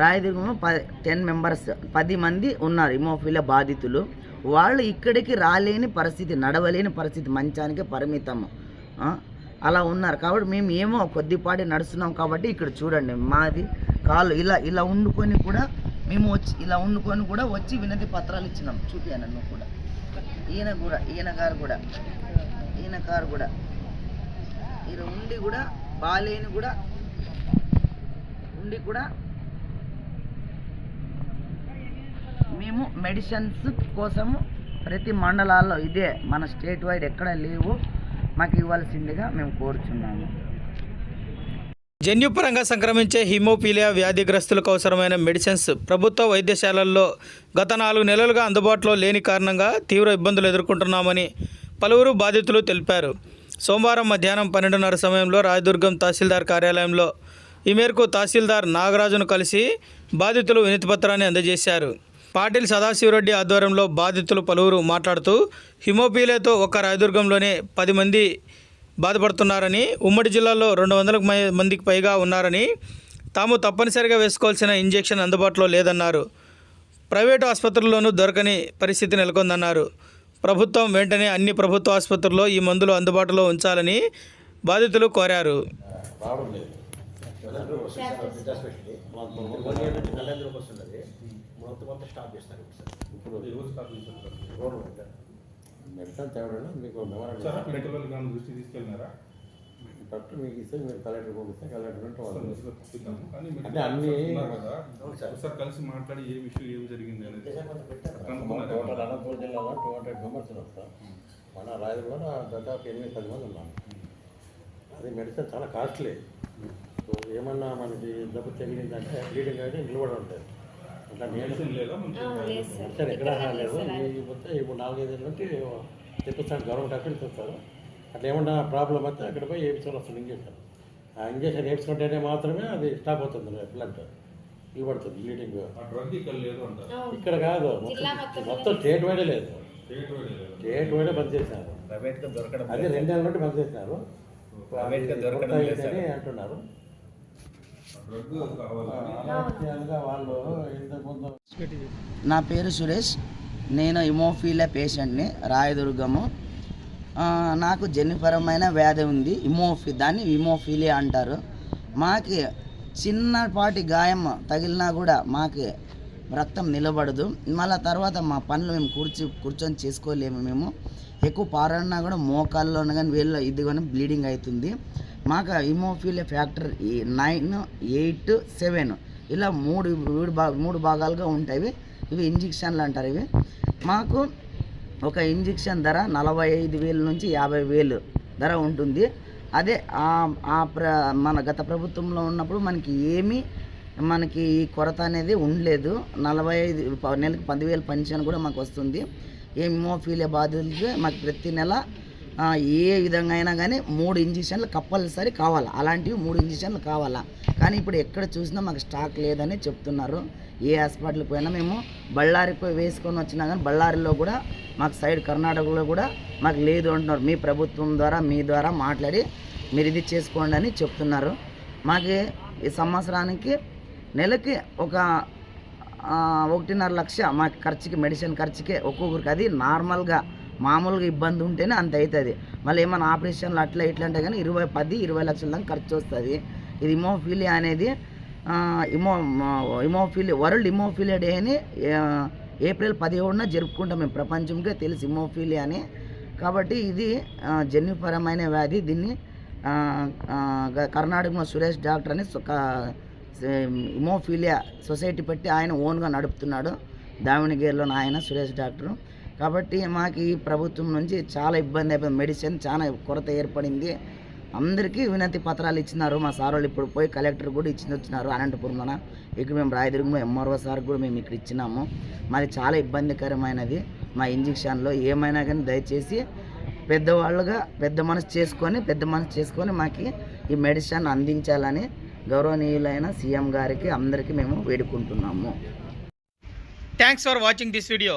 రాయదుర్గంలో ప ten members పది మంది ఉన్నారు హిమోఫిలియా బాధితులు. వాళ్ళు ఇక్కడికి రాలేని పరిస్థితి నడవలేని పరిస్థితి మంచానికి పరిమితం అలా ఉన్నారు. కాబట్టి మేము ఏమో కొద్దిపాటి నడుస్తున్నాం కాబట్టి ఇక్కడ చూడండి మాది కాళ్ళు ఇలా ఇలా వండుకొని కూడా మేము వచ్చి ఇలా వండుకొని కూడా వచ్చి వినతి పత్రాలు ఇచ్చినాం. చూపాను నువ్వు కూడా. ఈయన కూడా ఈయన గారు కూడా ఈయన గారు కూడా. ఈయన ఉండి కూడా బాలేని కూడా ఉండి కూడా మేము మెడిసిన్స్ కోసము ప్రతి మండలాల్లో ఇదే మన స్టేట్ వైడ్ ఎక్కడ లేవు మాకు ఇవ్వాల్సిందిగా మేము కోరుచున్నాము. జన్యుపరంగా సంక్రమించే హిమోపీలియా వ్యాధిగ్రస్తులకు అవసరమైన మెడిసిన్స్ ప్రభుత్వ వైద్యశాలల్లో గత నాలుగు నెలలుగా అందుబాటులో లేని కారణంగా తీవ్ర ఇబ్బందులు ఎదుర్కొంటున్నామని పలువురు బాధితులు తెలిపారు. సోమవారం మధ్యాహ్నం పన్నెండున్నర సమయంలో రాయదుర్గం తహసీల్దార్ కార్యాలయంలో ఈ మేరకు తహసీల్దార్ నాగరాజును కలిసి బాధితులు వినతిపత్రాన్ని అందజేశారు. పాటిల్ సదాశివరెడ్డి ఆధ్వర్యంలో బాధితులు పలువురు మాట్లాడుతూ హిమోపీలియాతో ఒక్క రాయదుర్గంలోనే పది మంది బాధపడుతున్నారని ఉమ్మడి జిల్లాలో రెండు వందలకు మందికి పైగా ఉన్నారని తాము తప్పనిసరిగా వేసుకోవాల్సిన ఇంజెక్షన్ అందుబాటులో లేదన్నారు. ప్రైవేటు ఆసుపత్రుల్లోనూ దొరకని పరిస్థితి నెలకొందన్నారు. ప్రభుత్వం వెంటనే అన్ని ప్రభుత్వ ఆసుపత్రుల్లో ఈ మందులు అందుబాటులో ఉంచాలని బాధితులు కోరారు. వస్తున్నది మొత్తం మొత్తం స్టాప్ చేస్తారు ఇప్పుడు గవర్నమెంట్ మెడిసిన్ తేవడం మీకు సార్ మెమరాండం మెడికల్ గాని దృష్టి తీసుకెళ్ళినారా? డాక్టర్ మీకు ఇస్తే మీరు కలెక్టర్ పంపిస్తే కలెక్టర్ ఉంటే సార్ వాళ్ళు మెడికల్ అంటే అన్ని- సార్. కలిసి మాట్లాడి ఏ విషయం ఏం జరిగింది అనేది టోటల్ అనంతపురం జిల్లాలో టూ హండ్రెడ్ మెంబర్స్ ఉన్నారు సార్. మన రాయలు కూడా దాదాపు ఎనిమిది పది మంది ఉన్నాం అది మెడిసిన్ చాలా కాస్ట్లీ. సో ఏమన్నా మనకి జబ్బు తగిలిందంటే బ్లీడింగ్ అయితే నిలబడి ఉంటుంది. మెడిసిన్ ఎక్కడ లేదు లేకపోతే ఇప్పుడు నాలుగైదు నుండి తెప్పిస్తాను గవర్నమెంట్ హాస్పిటల్కి వస్తారు. అట్లా ఏమన్నా ప్రాబ్లం అయితే అక్కడ పోయి వేయించుకొని వస్తుంది ఇంజక్షన్ ఆ ఇంజక్షన్ వేసుకుంటేనే మాత్రమే అది స్టాప్ అవుతుంది బ్లడ్. ఇవ్వబడుతుంది బ్లీడింగ్ ఆ డ్రగ్ ఇక్కడ లేదు అంటారు. ఇక్కడ కాదు మొత్తం మొత్తం స్టేట్ వైడే లేదు. స్టేట్ వైడ్ బంద్ చేసినారు దొరకడం అది రెండు నెలల నుండి బంద్ చేసినారు సార్. అయిందని అంటున్నారు. వాళ్ళు నా పేరు సురేష్. నేను ఇమోఫీలియా పేషెంట్ని రాయదుర్గము. నాకు జన్యుపరమైన వ్యాధి ఉంది. ఇమోఫి దాన్ని ఇమోఫీలియా అంటారు. మాకి చిన్నపాటి గాయం తగిలినా కూడా మాకి రక్తం నిలబడదు. మళ్ళీ తర్వాత మా పనులు మేము కూర్చి కూర్చొని చేసుకోలేము మేము. ఎక్కువ పారన్నా కూడా మోకాల్లో కానీ వీళ్ళు ఇది కానీ బ్లీడింగ్ అవుతుంది. మాకు haemophilia factor nine eight seven ఇలా మూడు మూడు మూడు భాగాలుగా ఉంటాయి. ఇవి ఇంజెక్షన్లు అంటారు ఇవి. మాకు ఒక ఇంజక్షన్ ధర నలభై ఐదు వేల నుంచి యాభై వేలు ధర ఉంటుంది. అదే ఆ- ఆ ప్ర మన గత ప్రభుత్వంలో ఉన్నప్పుడు మనకి ఏమీ మనకి ఈ కొరత అనేది ఉండలేదు. నలభై ఐదు నెలకు పదివేలు పెన్షన్ కూడా మాకు వస్తుంది. ఏ హిమోఫీలియా బాధితులకి మాకు ప్రతి నెల ఏ విధంగా అయినా కానీ మూడు ఇంజక్షన్లు కంపల్సరీ కావాలా? అలాంటివి మూడు ఇంజక్షన్లు కావాలా? కానీ ఇప్పుడు ఎక్కడ చూసినా మాకు స్టాక్ లేదని చెప్తున్నారు. ఏ హాస్పిటల్కి పోయినా మేము బళ్ళారికి పోయి వేసుకొని వచ్చినా కానీ బళ్ళారిలో కూడా మాకు సైడ్ కర్ణాటకలో కూడా మాకు లేదు అంటున్నారు. మీ ప్రభుత్వం ద్వారా మీ ద్వారా మాట్లాడి మీరు ఇది చేసుకోండి అని చెప్తున్నారు. మాకు ఈ సంవత్సరానికి నెలకి ఒక ఒకటిన్నర లక్ష మా ఖర్చుకి మెడిసిన్ ఖర్చుకే ఒక్కొక్కరికి అది నార్మల్గా మామూలుగా ఇబ్బంది ఉంటేనే అంత అవుతుంది. మళ్ళీ ఏమైనా ఆపరేషన్లు అట్లా ఇట్లా అంటే కానీ ఇరవై పది ఇరవై లక్షల దాకా ఖర్చు వస్తుంది ఇది ఇమోఫీలియా అనేది haemo haemophilia world haemophilia day అని ఏప్రిల్ పదిహేడున జరుపుకుంటాం మేము. ప్రపంచంకే తెలుసు ఇమోఫీలియా అని. కాబట్టి ఇది జన్యుపరమైన వ్యాధి. దీన్ని కర్ణాటక కర్ణాటకలో సురేష్ డాక్టర్ అని ఇమోఫీలియా సొసైటీ పెట్టి ఆయన ఓన్గా నడుపుతున్నాడు. దావణగిరిలో ఆయన సురేష్ డాక్టరు. కాబట్టి మాకు ఈ ప్రభుత్వం నుంచి చాలా ఇబ్బంది అయిపోయింది. మెడిసిన్ చాలా కొరత ఏర్పడింది. అందరికీ వినతి పత్రాలు ఇచ్చినారు. మా సార్ వాళ్ళు ఇప్పుడు పోయి కలెక్టర్ కూడా ఇచ్చి వచ్చినారు అనంతపురంలోన. ఇక్కడ మేము రాయదుర్గంలో ఎంఆర్ఓ సార్ కూడా మేము ఇక్కడ ఇచ్చినాము. మాది చాలా ఇబ్బందికరమైనది. మా ఇంజక్షన్లో ఏమైనా కానీ దయచేసి పెద్దవాళ్ళుగా పెద్ద మనసు చేసుకొని పెద్ద మనసు చేసుకొని మాకు ఈ మెడిసిన్ అందించాలని గౌరవనీయులైన సీఎం గారికి అందరికీ మేము వేడుకుంటున్నాము. Thanks for watching this video